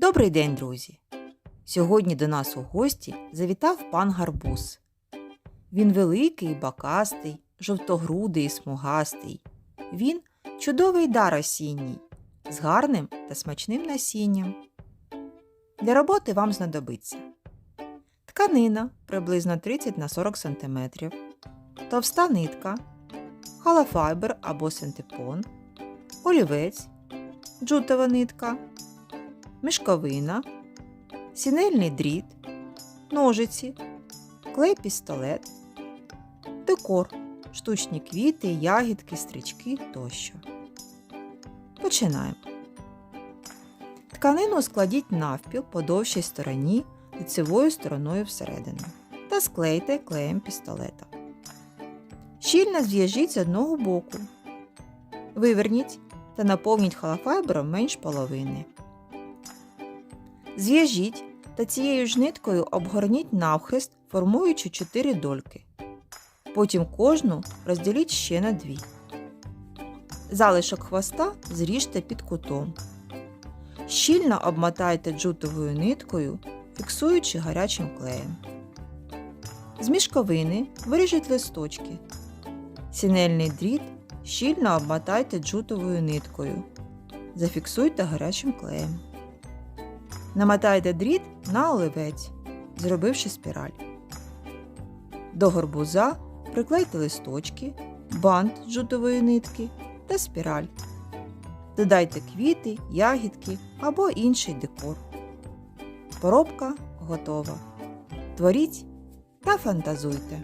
Добрий день, друзі! Сьогодні до нас у гості завітав пан Гарбуз. Він великий, бакастий, жовтогрудий і смугастий. Він чудовий дар осінній, з гарним та смачним насінням. Для роботи вам знадобиться тканина приблизно 30 на 40 см, товста нитка, халафайбер або синтепон, олівець, джутова нитка, мішковина, сінельний дріт, ножиці, клей пістолет, декор, штучні квіти, ягідки, стрічки тощо. Починаємо. Тканину складіть навпіл по довшій стороні лицевою стороною всередину та склейте клеєм пістолета. Щільно зв'яжіть з одного боку. Виверніть та наповніть халафайбером менш половини. Зв'яжіть та цією ж ниткою обгорніть навхрест, формуючи 4 дольки. Потім кожну розділіть ще на дві. Залишок хвоста зріжте під кутом. Щільно обмотайте джутовою ниткою, фіксуючи гарячим клеєм. З мішковини виріжіть листочки. Сінельний дріт щільно обмотайте джутовою ниткою. Зафіксуйте гарячим клеєм. Намотайте дріт на оливець, зробивши спіраль. До горбуза приклейте листочки, бант з джутової нитки та спіраль. Додайте квіти, ягідки або інший декор. Поробка готова. Творіть та фантазуйте.